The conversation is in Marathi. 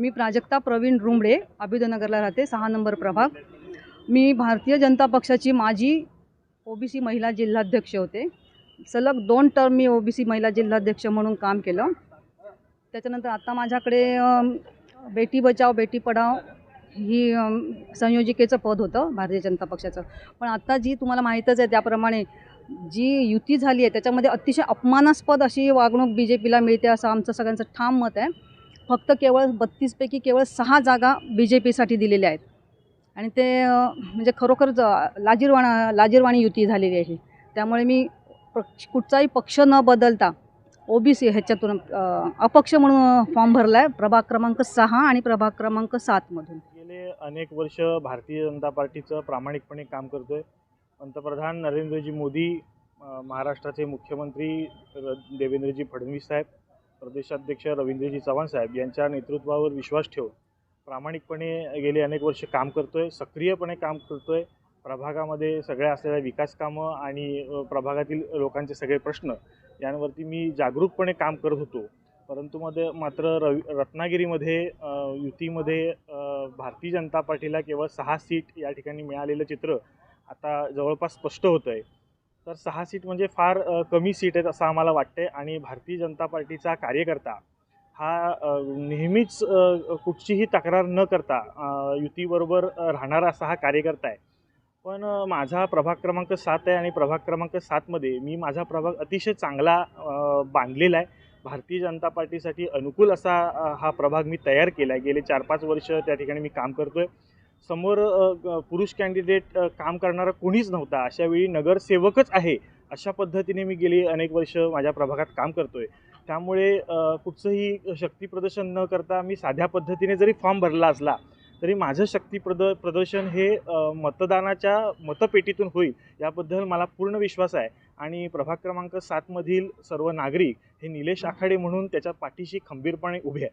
मी प्राजक्ता प्रवीण रुंबडे अभिदनगरला राहते सहा नंबर प्रभाग. मी भारतीय जनता पक्षाची माजी ओबीसी महिला जिल्हाध्यक्ष होते. सलग दोन टर्म मी ओबीसी महिला जिल्हाध्यक्ष म्हणून काम केलं. त्याच्यानंतर आता माझ्याकडे बेटी बचाव बेटी पढाव ही संयोजिकेचं पद होतं भारतीय जनता पक्षाचं. पण आत्ता जी तुम्हाला माहीतच आहे त्याप्रमाणे जी युती झाली आहे त्याच्यामध्ये अतिशय अपमानास्पद अशी वागणूक बी जे पीला मिळते असं आमचं सगळ्यांचं ठाम मत आहे. फक्त केवळ बत्तीसपैकी केवळ सहा जागा बी जे पीसाठी दिलेल्या आहेत. आणि ते म्हणजे खरोखरच ज लाजीरवाणा लाजीरवाणी युती झालेली आहे त्यामुळे मी पक्ष कुठचाही पक्ष न बदलता ओ बी सी ह्याच्यातून अपक्ष म्हणून फॉर्म भरला आहे प्रभाग क्रमांक सहा आणि प्रभाग क्रमांक सातमधून गेले अनेक वर्ष भारतीय जनता पार्टीचं प्रामाणिकपणे काम करतोय. पंतप्रधान नरेंद्रजी मोदी महाराष्ट्राचे मुख्यमंत्री देवेंद्रजी फडणवीस साहेब प्रदेशाध्यक्ष रवींद्रजी चव्हाण साहेब यांच्या नेतृत्वावर विश्वास ठेवून प्रामाणिकपणे गेले अनेक वर्ष काम करतो आहे सक्रियपणे काम करतो आहे प्रभागामध्ये सगळ्या असलेल्या विकासकामं आणि प्रभागातील लोकांचे सगळे प्रश्न यांवरती मी जागरूकपणे काम करत होतो. परंतु मध्ये मात्र रवि रत्नागिरीमध्ये युतीमध्ये भारतीय जनता पार्टीला केवळ सहा सीट या ठिकाणी मिळालेलं चित्र आता जवळपास स्पष्ट होतं आहे तर सहा सीट म्हणजे फार कमी सीट आहेत असं आम्हाला वाटते आणि भारतीय जनता पार्टीचा कार्यकर्ता हा नेहमीच कुठचीही तक्रार न करता युतीबरोबर राहणारा असा हा कार्यकर्ता आहे. पण माझा प्रभाग क्रमांक सात आहे आणि प्रभाग क्रमांक सातमध्ये मी माझा प्रभाग अतिशय चांगला बांधलेला आहे. भारतीय जनता पार्टीसाठी अनुकूल असा हा प्रभाग मी तयार केला आहे गेले चार पाच वर्ष त्या ठिकाणी मी काम करतो आहे समोर ग- पुरुष कॅन्डिडेट काम करणारा कोणीच नव्हता. अशावेळी नगरसेवकच आहे. अशा पद्धतीने मी गेली अनेक वर्ष माझ्या प्रभागात काम करतो आहे त्यामुळे कुठचंही शक्तीप्रदर्शन न करता मी साध्या पद्धतीने जरी फॉर्म भरला असला तरी माझं शक्ती प्रद प्रदर्शन हे मतदानाच्या मतपेटीतून होईल याबद्दल मला पूर्ण विश्वास आहे. आणि प्रभाग क्रमांक सातमधील सर्व नागरिक हे निलेश आखाडे म्हणून त्याच्या पाठीशी खंबीरपणे उभे आहे